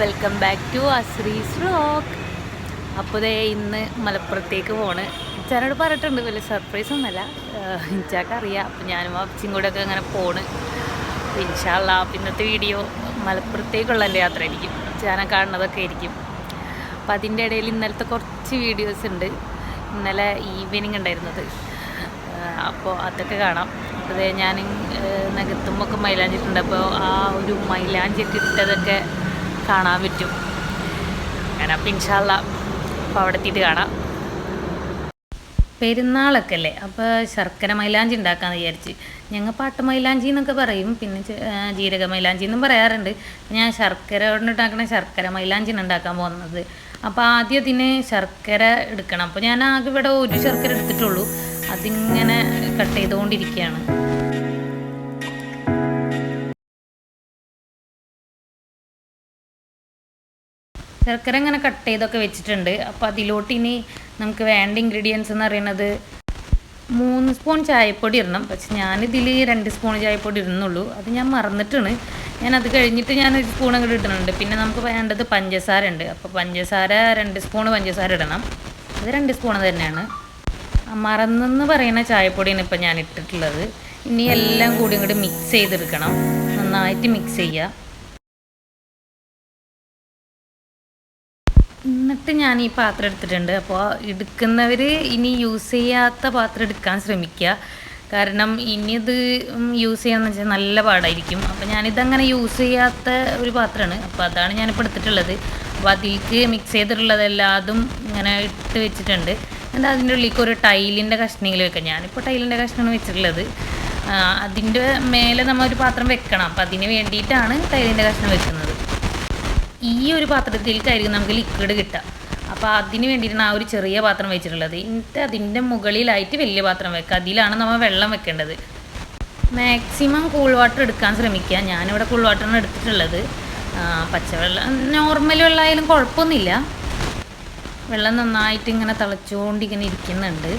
Welcome back to Ashrees rock അപ്പോൾ ദേ ഇന്ന് മലപ്പുറത്തേക്ക് പോണ്. ഇച്ചാനോട് പറഞ്ഞിട്ടുണ്ട് വലിയ സർപ്രൈസ് ഒന്നുമല്ല. ഇച്ചാക്ക് അറിയാം. അപ്പം ഞാനും അപ്പച്ചും കൂടെ ഒക്കെ അങ്ങനെ പോണ്. ഇൻഷാല്ല ഇന്നത്തെ വീഡിയോ മലപ്പുറത്തേക്കുള്ള എന്റെ യാത്ര ആയിരിക്കും ഇച്ചാനെ കാണുന്നതൊക്കെ ആയിരിക്കും. അപ്പം അതിന്റെ ഇടയിൽ ഇന്നലത്തെ കുറച്ച് വീഡിയോസ് ഉണ്ട്. ഇന്നലെ ഈവനിങ് ഉണ്ടായിരുന്നത്. അപ്പോൾ അതൊക്കെ കാണാം. അപ്പോൾ ഞാൻ നികത്തുമ്പോൾ ഒക്കെ മൈലാഞ്ചിട്ടുണ്ട് അപ്പോൾ ആ ഒരു മൈലാഞ്ചി ഒക്കെ ഇട്ടതൊക്കെ കാണാൻ പറ്റും. അങ്ങനെ അപ്പം ഇൻഷാല്ല അപ്പോൾ അവിടെ എത്തിയിട്ട് കാണാം. പെരുന്നാളൊക്കെ അല്ലേ അപ്പോൾ ശർക്കര മൈലാഞ്ചി ഉണ്ടാക്കാമെന്ന് വിചാരിച്ച്. ഞങ്ങൾ പാട്ട് മൈലാഞ്ചി എന്നൊക്കെ പറയും. പിന്നെ ജീരക മൈലാഞ്ചി എന്നും പറയാറുണ്ട്. ഞാൻ ശർക്കര കൊണ്ടുണ്ടാക്കണ ശർക്കര മൈലാഞ്ചിന് ഉണ്ടാക്കാൻ പോകുന്നത്. അപ്പോൾ ആദ്യം അതിന് ശർക്കര എടുക്കണം. അപ്പോൾ ഞാൻ ആകെ ഇവിടെ ഒരു ശർക്കര എടുത്തിട്ടുള്ളൂ. അതിങ്ങനെ കട്ട് ചെയ്തുകൊണ്ടിരിക്കുകയാണ്. ശർക്കര ഇങ്ങനെ കട്ട് ചെയ്തൊക്കെ വെച്ചിട്ടുണ്ട്. അപ്പോൾ അതിലോട്ട് ഇനി നമുക്ക് വേണ്ട ഇൻഗ്രീഡിയൻസ് എന്ന് പറയുന്നത് മൂന്ന് സ്പൂൺ ചായപ്പൊടി ഇടണം. പക്ഷെ ഞാനിതിൽ രണ്ട് സ്പൂൺ ചായപ്പൊടി ഇടുന്നുള്ളൂ. അത് ഞാൻ മറന്നിട്ടാണ്. ഞാൻ അത് കഴിഞ്ഞിട്ട് ഞാൻ ഒരു സ്പൂൺ അങ്ങോട്ട് ഇടുന്നുണ്ട്. പിന്നെ നമുക്ക് വേണ്ടത് പഞ്ചസാര ഉണ്ട്. അപ്പോൾ പഞ്ചസാര രണ്ട് സ്പൂൺ പഞ്ചസാര ഇടണം. അത് രണ്ട് സ്പൂൺ തന്നെയാണ്. മറന്നെന്ന് പറയുന്ന ചായപ്പൊടിയാണ് ഇപ്പം ഞാൻ ഇട്ടിട്ടുള്ളത്. ഇനി എല്ലാം കൂടി ഇങ്ങോട്ട് മിക്സ് ചെയ്തെടുക്കണം. നന്നായിട്ട് മിക്സ് ചെയ്യുക എന്നിട്ട് ഞാൻ ഈ പാത്രം എടുത്തിട്ടുണ്ട്. അപ്പോൾ എടുക്കുന്നവർ ഇനി യൂസ് ചെയ്യാത്ത പാത്രം എടുക്കാൻ ശ്രമിക്കുക കാരണം ഇനി ഇത് യൂസ് ചെയ്യാന്ന് വെച്ചാൽ നല്ല പാടായിരിക്കും. അപ്പോൾ ഞാനിതങ്ങനെ യൂസ് ചെയ്യാത്ത ഒരു പാത്രമാണ്. അപ്പോൾ അതാണ് ഞാനിപ്പോൾ എടുത്തിട്ടുള്ളത്. അപ്പോൾ അതിലേക്ക് മിക്സ് ചെയ്തിട്ടുള്ളതെല്ലാതും ഇങ്ങനെ ഇട്ട് വെച്ചിട്ടുണ്ട്. എന്നിട്ട് അതിന്റെ ഉള്ളിലേക്ക് ഒരു ടൈലിന്റെ കഷ്ണങ്ങൾ വെക്കാം. ഞാനിപ്പോൾ ടൈലിന്റെ കഷ്ണമാണ് വെച്ചിട്ടുള്ളത്. അതിന്റെ മേലെ നമ്മൾ ഒരു പാത്രം വെക്കണം. അപ്പോൾ അതിന് വേണ്ടിയിട്ടാണ് ടൈലിന്റെ കഷ്ണം വെക്കുന്നത്. ഈ ഒരു പാത്രത്തിലേക്കായിരിക്കും നമുക്ക് ലിക്വിഡ് കിട്ടുക. അപ്പോൾ അതിന് വേണ്ടിയിട്ടാണ് ആ ഒരു ചെറിയ പാത്രം വെച്ചിട്ടുള്ളത്. എന്നിട്ട് അതിന്റെ മുകളിലായിട്ട് വലിയ പാത്രം വെക്കുക. അതിലാണ് നമ്മൾ വെള്ളം വെക്കേണ്ടത്. മാക്സിമം കൂൾ വാട്ടർ എടുക്കാൻ ശ്രമിക്കുക. ഞാനിവിടെ കൂൾ വാട്ടറാണ് എടുത്തിട്ടുള്ളത്. പച്ചവെള്ളം നോർമൽ വെള്ളമായാലും കുഴപ്പമൊന്നുമില്ല. വെള്ളം നന്നായിട്ട് ഇങ്ങനെ തിളച്ചുകൊണ്ടിങ്ങനെ ഇരിക്കുന്നുണ്ട്.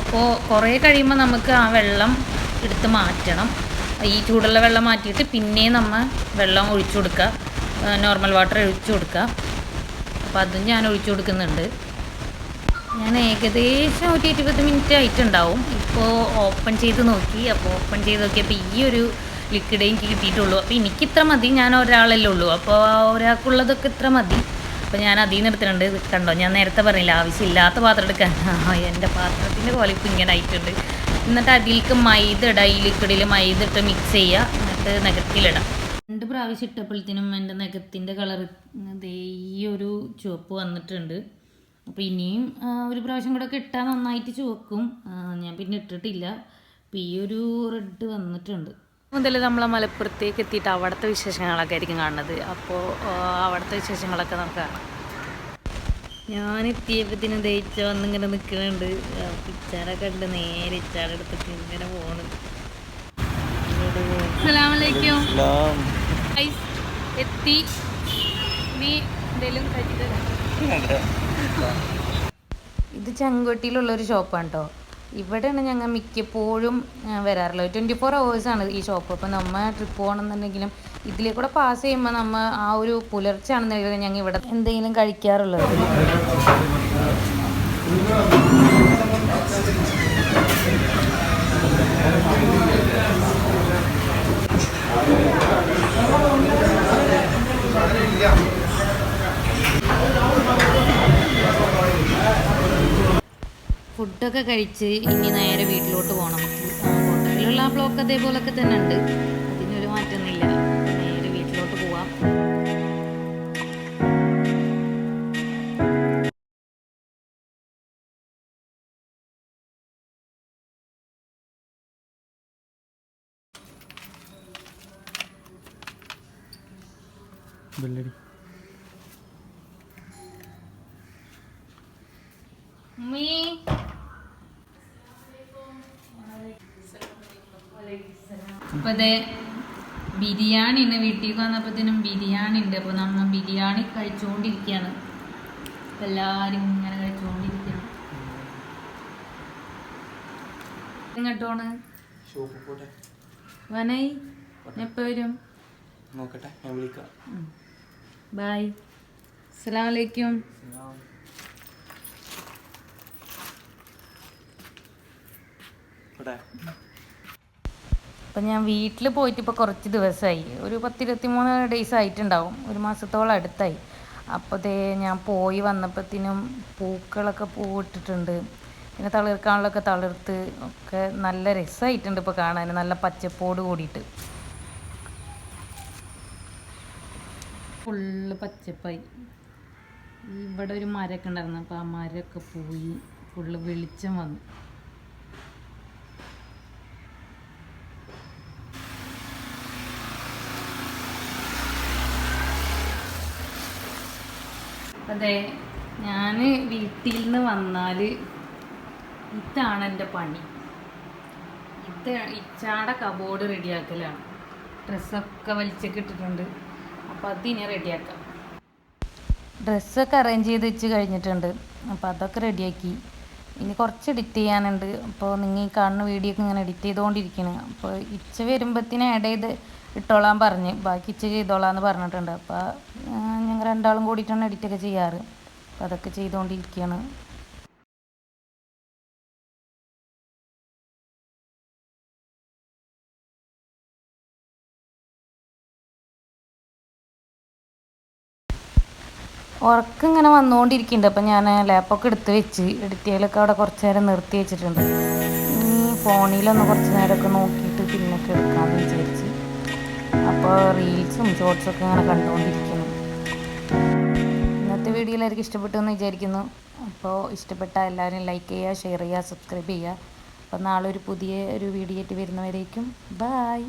അപ്പോൾ കുറേ കഴിയുമ്പോൾ നമുക്ക് ആ വെള്ളം എടുത്ത് മാറ്റണം. ഈ ചൂടുള്ള വെള്ളം മാറ്റിയിട്ട് പിന്നെയും നമ്മൾ വെള്ളം ഒഴിച്ചു കൊടുക്കുക. നോർമൽ വാട്ടർ ഒഴിച്ചു കൊടുക്കുക അപ്പോൾ അതും ഞാൻ ഒഴിച്ചു കൊടുക്കുന്നുണ്ട്. ഞാൻ ഏകദേശം ഒരു ഇരുപത് മിനിറ്റ് ആയിട്ടുണ്ടാവും. ഇപ്പോൾ ഓപ്പൺ ചെയ്ത് നോക്കി. അപ്പോൾ ഓപ്പൺ ചെയ്ത് നോക്കിയപ്പോൾ ഈ ഒരു ലിക്വിഡേ എനിക്ക് കിട്ടിയിട്ടുള്ളൂ. അപ്പോൾ എനിക്ക് ഇത്ര മതി. ഞാൻ ഒരാളല്ലേ ഉള്ളൂ. അപ്പോൾ ഒരാൾക്കുള്ളതൊക്കെ ഇത്ര മതി. അപ്പോൾ ഞാൻ അതിൽ നിന്ന് എടുത്തിട്ടുണ്ട് കണ്ടോ? ഞാൻ നേരത്തെ പറഞ്ഞില്ല ആവശ്യമില്ലാത്ത പാത്രം എടുക്കാൻ. എന്റെ പാത്രത്തിന്റെ ക്വാളിറ്റി ഇങ്ങനെ ആയിട്ടുണ്ട്. എന്നിട്ട് അതിലേക്ക് മൈദ ഇടാം. ഈ ലിക്വിഡിൽ മൈദ ഇട്ട് മിക്സ് ചെയ്യുക എന്നിട്ട് നഗത്തിലിടാം രണ്ട് പ്രാവശ്യം ഇട്ടപ്പോഴത്തേനും എന്റെ നഖത്തിന്റെ കളർ ഈ ഒരു ചുവപ്പ് വന്നിട്ടുണ്ട്. അപ്പോൾ ഇനിയും ഒരു പ്രാവശ്യം കൂടെ ഒക്കെ ഇട്ടാൽ നന്നായിട്ട് ചുവക്കും. ഞാൻ പിന്നെ ഇട്ടിട്ടില്ല. അപ്പോൾ ഈ ഒരു റെഡ് വന്നിട്ടുണ്ട്. മുതൽ നമ്മൾ മലപ്പുറത്തേക്ക് എത്തിയിട്ട് അവിടുത്തെ വിശേഷങ്ങളൊക്കെ ആയിരിക്കും കാണുന്നത്. അപ്പോൾ അവിടുത്തെ വിശേഷങ്ങളൊക്കെ നമുക്ക് കാണാം. ഞാൻ എത്തിയപ്പത്തിന് ദയിച്ച വന്നിങ്ങനെ നിൽക്കുന്നുണ്ട് പിച്ചാരൊക്കെ ഉണ്ട്. നേരെ ഇച്ചാടെ അടുത്തേക്ക് ഇങ്ങനെ പോണ്. അസ്സലാമലൈക്കും എത്തി. നീ എന്തെങ്കിലും ഇത് ചെങ്കോട്ടിയിലുള്ള ഒരു ഷോപ്പാണ് കേട്ടോ ഇവിടെയാണ് ഞങ്ങൾ മിക്കപ്പോഴും വരാറുള്ളത്. ട്വന്റി ഫോർ ആണ് ഈ ഷോപ്പ് അപ്പോൾ നമ്മൾ ട്രിപ്പ് പോകണമെന്നുണ്ടെങ്കിലും ഇതിലേ കൂടെ പാസ് ചെയ്യുമ്പോൾ നമ്മൾ ആ ഒരു പുലർച്ചെ ആണെന്നുണ്ടെങ്കിൽ ഞങ്ങൾ ഇവിടെ എന്തെങ്കിലും കഴിക്കാറുള്ളത്. ഫുഡൊക്കെ കഴിച്ച് ഇനി നേരെ വീട്ടിലോട്ട് പോകണം ഹോട്ടലിലുള്ള ആ ബ്ലോക്ക് അതേപോലൊക്കെ തന്നെ ഉണ്ട്. അതിനൊരു മാറ്റമൊന്നുമില്ല നേരെ വീട്ടിലോട്ട് പോവാം. ബെല്ലടി. ഉമ്മീ. ഇപ്പൊ ദേ ബിരിയാണി ഉണ്ട് വീട്ടിൽ വന്നപ്പോഴത്തേനും ബിരിയാണി ഉണ്ട് അപ്പോൾ നമ്മൾ ബിരിയാണി കഴിച്ചുകൊണ്ടിരിക്കുകയാണ് അപ്പം എല്ലാവരും ഇങ്ങനെ കഴിച്ചുകൊണ്ടിരിക്കുകയാണ് എങ്ങോട്ടാണ് വനൈ എപ്പോൾ വരും? നോക്കട്ടെ ഞാൻ വിളിക്കാം. ബായ്. അസ്സാം വലൈക്കും അപ്പം ഞാൻ വീട്ടിൽ പോയിട്ട് ഇപ്പോൾ കുറച്ച് ദിവസമായി ഒരു പത്തിരുപത്തി മൂന്ന് ഡേയ്സ് ആയിട്ടുണ്ടാവും. ഒരു മാസത്തോളം അടുത്തായി. അപ്പോൾ ദേ ഞാൻ പോയി വന്നപ്പോഴത്തേനും പൂക്കളൊക്കെ പൂവിട്ടിട്ടുണ്ട്. പിന്നെ തളിർക്കാനുള്ളൊക്കെ തളിർത്ത് ഒക്കെ നല്ല രസമായിട്ടുണ്ട് ഇപ്പോൾ കാണാൻ. നല്ല പച്ചപ്പോട് കൂടിയിട്ട്. ഫുള്ള് പച്ചപ്പായി. ഇവിടെ ഒരു മരമൊക്കെ ഉണ്ടായിരുന്നു. അപ്പോൾ ആ മരമൊക്കെ പോയി ഫുള്ള് വെളിച്ചം വന്നു. അതെ ഞാൻ വീട്ടിൽ നിന്ന് വന്നാൽ ഇതാണ് എന്റെ പണി. ഇത് ഇച്ചാടെ കബോർഡ് റെഡിയാക്കലാണ്. ഡ്രസ്സൊക്കെ വലിച്ചൊക്കെ ഇട്ടിട്ടുണ്ട്. അപ്പം അത് ഇനി റെഡിയാക്കാം. ഡ്രസ്സൊക്കെ അറേഞ്ച് ചെയ്ത് വെച്ച് കഴിഞ്ഞിട്ടുണ്ട്. അപ്പോൾ അതൊക്കെ റെഡിയാക്കി. ഇനി കുറച്ച് എഡിറ്റ് ചെയ്യാനുണ്ട്. അപ്പോൾ നിങ്ങൾ ഈ കാണുന്ന വീഡിയോ ഒക്കെ ഇങ്ങനെ എഡിറ്റ് ചെയ്തുകൊണ്ടിരിക്കണം അപ്പോൾ ഇച്ച വരുമ്പോഴത്തേനും ആഡ് ചെയ്ത് ഇട്ടോളാൻ പറഞ്ഞ്. ബാക്കി ഇച്ച ചെയ്തോളാം എന്ന് പറഞ്ഞിട്ടുണ്ട് അപ്പോൾ ഞങ്ങൾ രണ്ടാളും കൂടിയിട്ടാണ് എഡിറ്റൊക്കെ ചെയ്യാറ്. അപ്പോൾ അതൊക്കെ ചെയ്തുകൊണ്ടിരിക്കുകയാണ് ഉറക്കം ഇങ്ങനെ വന്നുകൊണ്ടിരിക്കുന്നുണ്ട് അപ്പം ഞാൻ ലാപ്പൊക്കെ എടുത്ത് വെച്ച് എഡിറ്റുകളൊക്കെ അവിടെ കുറച്ച് നേരം നിർത്തി വെച്ചിട്ടുണ്ട്. ഇനി ഫോണിലൊന്ന് കുറച്ച് നേരമൊക്കെ നോക്കിയിട്ട് പിന്നൊക്കെ എടുക്കാമെന്ന് വിചാരിച്ച്. അപ്പോൾ റീൽസും ഷോർട്സൊക്കെ ഇങ്ങനെ കണ്ടുകൊണ്ടിരിക്കുന്നു വീഡിയോ എല്ലാവർക്കും ഇഷ്ടപ്പെട്ടു എന്ന് വിചാരിക്കുന്നു. അപ്പോൾ ഇഷ്ടപ്പെട്ട എല്ലാവരും ലൈക്ക് ചെയ്യുക ഷെയർ ചെയ്യുക സബ്സ്ക്രൈബ് ചെയ്യുക. അപ്പോൾ നാളെ ഒരു പുതിയ ഒരു വീഡിയോ ആയിട്ട് വരുന്നവരേക്കും. ബായ്